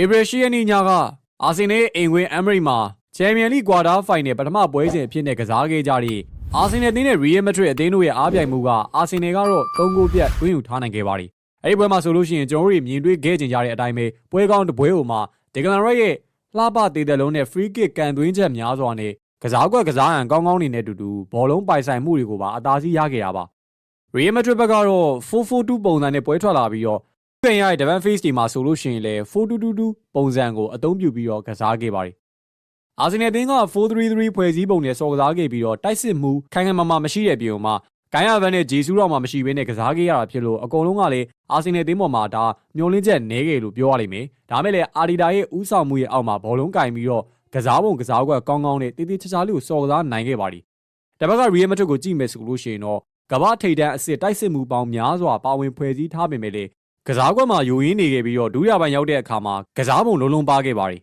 ဧပြီ10ရက်နေ့ညကအာဆင်နယ်အိမ်ဝင်အမ်မရိမှာချန်ပီယံလိကွာတာဖိုင်နယ်ပထမပွဲစဉ်အဖြစ်နဲ့ကစားခဲ့ကြတဲ့အာဆင်နယ်အသင်းနဲ့ရီယယ်မက်ဒရစ်အသင်းတို့ရဲ့အားပြိုင်မှုကအာဆင်နယ်ကတော့၃ဂိုးပြတ်တွင်းယူထားနိုင်ခဲ့ပါတယ်။အဲဒီပွဲမှာဆိုလို့ရှိရင်ကျွန်တော်တို့မြင်တွေ့ခဲ့ကြကြတဲ့အတိုင်းပဲပွဲကောင်းတစ်ပွဲဟိုမှာဒီဂလန်ရက်ရဲ့လှပသေးတဲ့လုံးနဲ့ free kick ကန်သွင်းချက်များစွာနဲ့ကစားကွက်ကစားဟန်ကောင်းကောင်းနေနဲ့တူတူဘောလုံးပိုင်ဆိုင်မှုတွေကိုပါအသာစီးရခဲ့တာပါ။ရီယယ်မက်ဒရစ်ဘက်ကတော့4-4-2ပုံစံနဲ့ပွဲထွက်လာပြီးတော့ ပြန်ရတဲ့ Devon Face ဒီမှာဆိုလို့ရှိရင်လည်း4-2-2ပုံစံကိုအသုံးပြုပြီးတော့ကစားခဲ့ပါတယ်။အာဆင်နယ်အသင်းက4-3-3ဖွဲ့စည်းပုံနဲ့စော်ကစားခဲ့ပြီးတော့တိုက်စစ်မှုခိုင်ခိုင်မာမာမရှိတဲ့ပြင်မှာဂိုင်းယာဗန်နဲ့ဂျေဆူးတော့မှမရှိဘဲနဲ့ကစားခဲ့ရတာဖြစ်လို့အကုန်လုံးကလည်းအာဆင်နယ်အသင်းပေါ်မှာဒါမျောလင်းချက်နဲခဲ့လို့ပြောရလိမ့်မယ်။ဒါမဲ့လည်းအာဒီတာရဲ့ဥဆောင်မှုရဲ့အောက်မှာဘောလုံးကင်ပြီးတော့ကစားပုံကစားကွက်ကောင်းကောင်းနဲ့တေးသေးချာချာလေးကိုစော်ကစားနိုင်ခဲ့ပါတယ်။တပတ်ကရီယယ်မက်ဒရစ်ကိုကြည့်မယ်ဆိုလို့ရှိရင်တော့ကမ္ဘာထိပ်တန်းအစ်စ်တိုက်စစ်မှုပေါင်းများစွာပါဝင်ဖွဲ့စည်းထားပေမဲ့လည်း ကစားကွက်မှာယိုရင်းနေခဲ့ပြီးတော့ဒုတိယပိုင်းရောက်တဲ့အခါမှာကစားပုံလုံးလုံးပါခဲ့ပါတယ်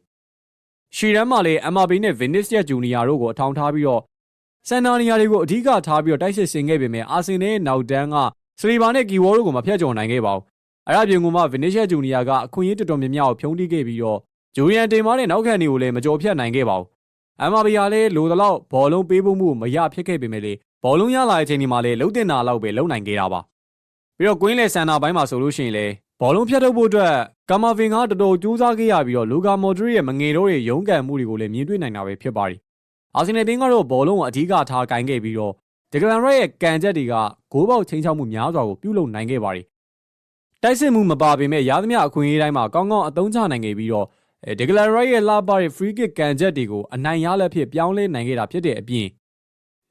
။ရှီရန်မှာလည်း MRB နဲ့ Vinicius Junior တို့ကိုအထောင်ထားပြီးတော့စန်နာနီယာတွေကိုအဓိကထားပြီးတော့တိုက်စစ်ဆင်ခဲ့ပေမဲ့အာဆင်နယ်ရဲ့နောက်တန်းကစလီဘာနဲ့ကီဝေါ်တို့ကိုမဖျက်ချော်နိုင်ခဲ့ပါဘူး။အဲ့ဒါပြင်ကမှ Vinicius Junior ကအခွင့်အရေးတော်တော်များများကိုဖြုံးတိခဲ့ပြီးတော့ဂျူရီယန်တင်မားတဲ့နောက်ခံတွေကိုလည်းမကြော်ဖြတ်နိုင်ခဲ့ပါဘူး။ MRB ကလည်းလိုသလောက်ဘောလုံးပေးဖို့မှုမရဖြစ်ခဲ့ပေမဲ့လေဘောလုံးရလာတဲ့အချိန်ဒီမှာလည်းလုံတင်တာလောက်ပဲလုံနိုင်ခဲ့တာပါ။ ပြီးတော့ကွင်းလေဆန်နာပိုင်းမှာဆိုလို့ရှိရင်လေဘောလုံးဖြတ်ထုတ်ဖို့အတွက်ကာမာဗင်ကတော်တော်ကြိုးစားခဲ့ရပြီးတော့လူကာမော်ဒရစ်ရဲ့မငယ်တော့တဲ့ရုန်းကန်မှုတွေကိုလည်းမြင်တွေ့နိုင်တာပဲဖြစ်ပါတယ်။အာဆင်နယ်တင်းကတော့ဘောလုံးကိုအဓိကထားကင်ခဲ့ပြီးတော့ဒီဂလန်ရက်ရဲ့ကန်ချက်တွေကဂိုးပေါက်ချင်းချောက်မှုများစွာကိုပြုလုပ်နိုင်ခဲ့ပါတယ်။တိုက်စစ်မှုမပါပေမဲ့ရာသမျှအခွင့်အရေးတိုင်းမှာကောင်းကောင်းအသုံးချနိုင်ခဲ့ပြီးတော့ဒီဂလန်ရက်ရဲ့လာပါရဲ့ free kick ကန်ချက်တွေကိုအနိုင်ရလက်ဖြစ်ပြောင်းလဲနိုင်ခဲ့တာဖြစ်တဲ့အပြင်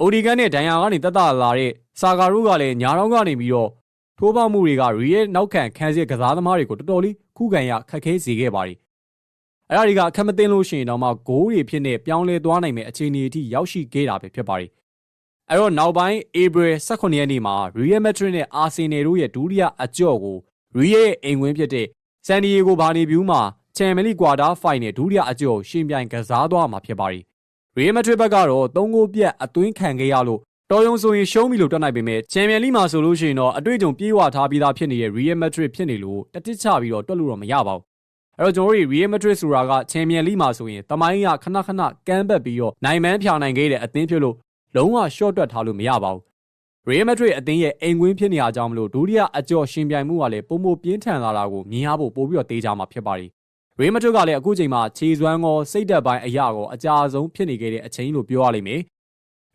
အိုဒီဂန်နဲ့ဒန်ယာကနေတက်တာလာတဲ့ဆာဂါရုကလည်းညာတော့ကနေပြီးတော့ ထိုးပေါက်မှုတွေကရီရဲ့နောက်ခံခန်းစစ်ကစားသမားတွေကိုတော်တော်လေးခုခံရခက်ခဲစေခဲ့ပါတယ်။အဲ့ဒါတွေကအခက်မသိလို့ရှိရင်တော့မှဂိုးတွေဖြစ်နေပြောင်းလဲသွားနိုင်မယ့်အခြေအနေအထိရောက်ရှိခဲ့တာပဲဖြစ်ပါတယ်။အဲ့တော့နောက်ပိုင်း April 18ရက်နေ့မှာ Real Madrid နဲ့ Arsenal တို့ရဲ့ဒုတိယအကြော့ကို Real ရဲ့အိမ်ဝင်းဖြစ်တဲ့ San Diego Bernabeu မှာ Champions League Quarter Final ဒုတိယအကြော့ရှင်ပြိုင်ကစားသွားမှာဖြစ်ပါတယ်။ Real Madrid ဘက်ကတော့3ဂိုးပြတ်အသွင်းခံခဲ့ရလို့ တော်ယုံဆိုရင်ရှုံးပြီလို့တွက်နိုင်ပေမဲ့ချန်ပီယံလိမှာဆိုလို့ရှိရင်တော့အတွေ့အကြုံပြေးဝထားပြီးသားဖြစ်နေတဲ့ Real Madrid ဖြစ်နေလို့တတစ်ချပြီးတော့တွက်လို့တော့မရပါဘူး။အဲ့တော့ကျွန်တော်တို့ Real Madrid ဆိုတာကချန်ပီယံလိမှာဆိုရင်တမိုင်းကခဏခဏကမ်းဘက်ပြီးတော့နိုင်မန်းဖြာနိုင်ခဲ့တဲ့အသင်းဖြစ်လို့လုံးဝ short တွက်ထားလို့မရပါဘူး။ Real Madrid အသင်းရဲ့အိမ်ကွင်းဖြစ်နေကြအောင်မလို့ဒုတိယအကျော်ရှင်ပြိုင်မှုကလည်းပုံမပြင်းထန်လာတာကိုမြင်ရဖို့ပို့ပြီးတော့တေးကြမှာဖြစ်ပါတယ်။ Real Madrid ကလည်းအခုချိန်မှာခြေစွမ်းကောစိတ်သက်ပိုင်းအရာကောအကြအဆုံးဖြစ်နေခဲ့တဲ့အချိန်လို့ပြောရလိမ့်မယ်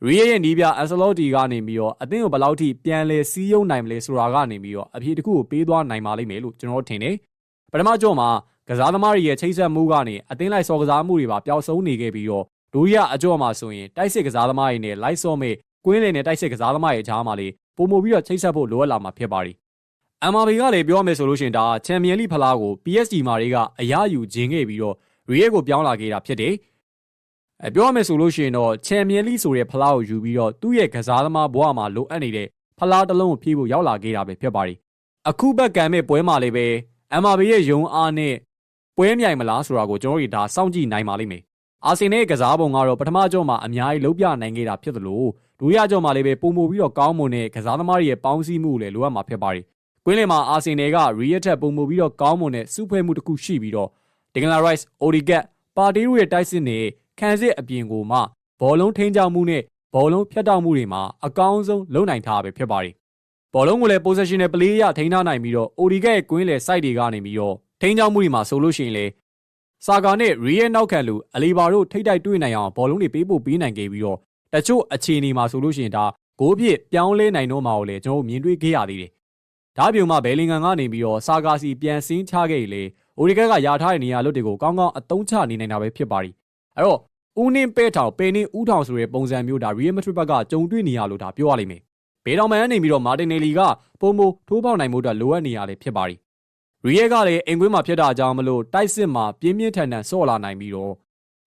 ရီယရဲ့နီးပြအန်ဆလော့တီကနေပြီးတော့အသင်းကိုဘယ်လောက်ထိပြန်လဲစီးယုံနိုင်မလဲဆိုတာကနေပြီးတော့အဖြေတစ်ခုကိုပေးသွားနိုင်ပါလိမ့်မယ်လို့ကျွန်တော်ထင်တယ်။ပထမကြော့မှာကစားသမားတွေရဲ့ချိတ်ဆက်မှုကနေအသင်းလိုက်စော်ကစားမှုတွေပါပျောက်ဆုံးနေခဲ့ပြီးတော့ဒုတိယအကြော့မှာဆိုရင်တိုက်စစ်ကစားသမားတွေနဲ့လိုက်စော့မဲ့ကွင်းလင်နဲ့တိုက်စစ်ကစားသမားတွေကြားမှာလေပုံမပြီးတော့ချိတ်ဆက်ဖို့လိုအပ်လာမှာဖြစ်ပါတယ်။ MRB ကလည်းပြောမယ်ဆိုလို့ရှိရင်ဒါချန်ပီယံလိဖလားကို PSG မှာတွေကအရယူခြင်းခဲ့ပြီးတော့ရီယက်ကိုပြောင်းလာခဲ့တာဖြစ်တယ်။ အဲပြောရမယ်ဆိုလို့ရှိရင်တော့ချန်ပီယံလိဆိုတဲ့ဖလားကိုယူပြီးတော့သူ့ရဲ့ကစားသမားဘဝမှာလိုအပ်နေတဲ့ဖလားတစ်လုံးကိုဖြည့်ဖို့ရောက်လာခဲ့တာပဲဖြစ်ပါတယ်အခုဘက်ကံမဲ့ပွဲမှာလည်းပဲ MRB ရဲ့ယုံအားနဲ့ပွဲမြိုင်မလားဆိုတာကိုကျွန်တော်တို့ဒါစောင့်ကြည့်နိုင်ပါလိမ့်မယ်အာဆင်နယ်ကစားပုံကတော့ပထမကြောမှာအများကြီးလုံးပြနိုင်ခဲ့တာဖြစ်သလိုဒုတိယကြောမှာလည်းပဲပုံမပြီးတော့ကောင်းမွန်တဲ့ကစားသမားတွေရဲ့ပေါင်းစည်းမှုလည်းလိုအပ်မှာဖြစ်ပါတယ်ကွင်းလင်မှာအာဆင်နယ်ကရီယက်ထက်ပုံမပြီးတော့ကောင်းမွန်တဲ့စုဖွဲ့မှုတစ်ခုရှိပြီးတော့ဒီဂန်လာရိုက်စ်အိုဒီဂက်ပါတီတို့ရဲ့တိုက်စစ်နဲ့ ခံစစ်အပြင်ကိုမှဘောလုံးထိန်းချောင်းမှုနဲ့ဘောလုံးဖြတ်တောက်မှုတွေမှာအကောင်းဆုံးလုပ်နိုင်ထားပဲဖြစ်ပါတယ်။ဘောလုံးကိုလည်း possessional play ရထိန်းထားနိုင်ပြီးတော့ ODG ရဲ့ ကွင်းလေ site တွေကနေပြီးတော့ထိန်းချောင်းမှုတွေမှာဆိုလို့ရှိရင်လေစာကာနဲ့ real နောက်ခံလူအလီဘာတို့ထိတ်တိုက်တွေ့နိုင်အောင်ဘောလုံးတွေပေးဖို့ပေးနိုင်ခဲ့ပြီးတော့တချို့အခြေအနေမှာဆိုလို့ရှိရင်ဒါဂိုးပြစ်ပြောင်းလဲနိုင်တော့မှာကိုလည်းကျွန်တော်မြင်တွေ့ခဲ့ရသေးတယ်။ဒါပြုံမှာဘယ်လင်ဂန်ကနေပြီးတော့စာကာစီပြန်စင်းချခဲ့လေအိုဒီဂက်ကယာထားတဲ့နေရာလွတ်တွေကိုကောင်းကောင်းအသုံးချနေနိုင်တာပဲဖြစ်ပါတယ်။အဲ့တော့ ဦးနှင်းပဲထောင်ပင်နှင်းဦးထောင်ဆိုတဲ့ပုံစံမျိုးဒါရီယယ်မက်ဒရစ်ဘက်ကကြုံတွေ့နေရလို့ဒါပြောရလိမ့်မယ်။ဘေးတော်မန်ကနေပြီးတော့မာတင်နယ်လီကပုံမထိုးပေါက်နိုင်မှုအတွက်လိုအပ်နေရလေဖြစ်ပါရီ။ရီယယ်ကလည်းအင်ကွင်းမှာဖြစ်တာကြောင့်မလို့တိုက်စစ်မှာပြင်းပြင်းထန်ထန်ဆော့လာနိုင်ပြီးတော့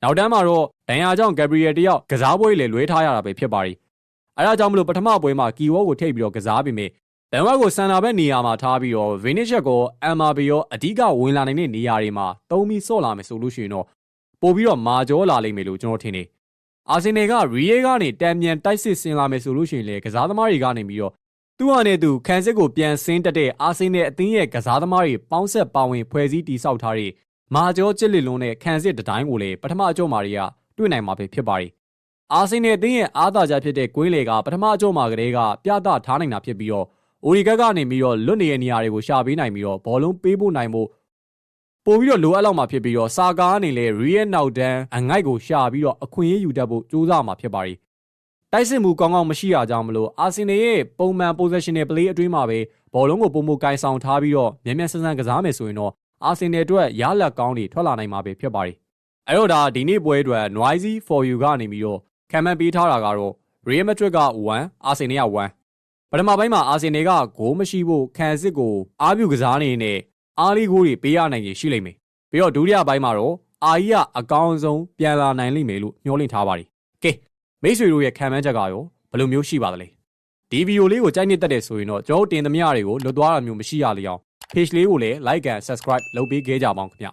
နောက်တန်းမှာတော့ဒန်ယာကြောင့်ဂက်ဘရီယယ်တယောက်ကစားပွဲလေလွဲထားရတာပဲဖြစ်ပါရီ။အဲဒါကြောင့်မလို့ပထမပွဲမှာကီဝေါကိုထိပ်ပြီးတော့ကစားပြီးမြဲဘန်ဝက်ကိုစန်နာဘက်နေရာမှာထားပြီးတော့ဗီနစ်ချက်ကိုအမ်မာဘီရောအဓိကဝင်လာနိုင်တဲ့နေရာတွေမှာသုံးပြီးဆော့လာမယ်ဆိုလို့ရှိရင်တော့ ပို့ပြီးတော့မာကျောလာလိမ့်မယ်လို့ကျွန်တော်ထင်တယ်။အာဆင်နယ်ကရီယေကနေတံမြန်တိုက်စစ်ဆင်လာမယ်ဆိုလို့ရှိရင်လေကစားသမားတွေကနေပြီးတော့သူ့ဟာနဲ့သူခံစစ်ကိုပြန်ဆင်းတက်တဲ့အာဆင်နယ်အသင်းရဲ့ကစားသမားတွေပေါင်းဆက်ပါဝင်ဖွဲ့စည်းတည်ဆောက်ထားတဲ့မာကျော်ချစ်လစ်လွန်းနဲ့ခံစစ်တတိုင်းကိုလည်းပထမအကြောမှာတွေကတွေ့နိုင်မှာပဲဖြစ်ပါတယ်။အာဆင်နယ်အသင်းရဲ့အားသာချက်ဖြစ်တဲ့ကွင်းလေကပထမအကြောမှာကလေးကပြသထားနိုင်တာဖြစ်ပြီးတော့အိုရီကက်ကနေပြီးတော့လွတ်နေတဲ့နေရာတွေကိုရှာပေးနိုင်ပြီးတော့ဘောလုံးပေးဖို့နိုင်ဖို့ ပို့ပြီးတော့လိုအပ်လောက်မှာဖြစ်ပြီးတော့စာကားအနေနဲ့ရီရဲ့နောက်တန်းအငိုက်ကိုရှာပြီးတော့အခွင့်အရေးယူတတ်ဖို့ကြိုးစားမှာဖြစ်ပါတယ်။တိုက်စစ်မှုကောင်းကောင်းမရှိရကြောင်းမလို့အာဆင်နယ်ရဲ့ပုံမှန် positional play အတွင်းမှာပဲဘောလုံးကိုပုံမှုကင်ဆောင်ထားပြီးတော့မြန်မြန်ဆန်ဆန်ကစားမယ်ဆိုရင်တော့အာဆင်နယ်အတွက်ရလက်ကောင်းတွေထွက်လာနိုင်မှာပဲဖြစ်ပါတယ်။အဲ့တော့ဒါဒီနေ့ပွဲအတွက် Noisy for you ကနေပြီးတော့ခံမှန်းပေးထားတာကတော့ Real Madrid က1အာဆင်နယ်က1ပထမပိုင်းမှာအာဆင်နယ်ကဂိုးမရှိဖို့ခံစစ်ကိုအားပြုကစားနေနဲ့ အားလီဂိုးတွေပေးရနိုင်ရင်ရှိလိမ့်မယ်။ပြီးတော့ဒုတိယပိုင်းမှာတော့အာကြီးကအကောင်းဆုံးပြန်လာနိုင်လိမ့်မယ်လို့ညှော်လင့်ထားပါတယ်။ကဲမိတ်ဆွေတို့ရဲ့ခံမှန်းချက်ကရောဘယ်လိုမျိုးရှိပါသလဲ။ဒီဗီဒီယိုလေးကိုကြိုက်နှစ်သက်တဲ့ဆိုရင်တော့ကျွန်တော်တို့တင်သမျှတွေကိုလွတ်သွားတာမျိုးမရှိရလေအောင် page လေးကိုလည်း like and subscribe လုပ်ပေးခဲ့ကြပါအောင်ခင်ဗျ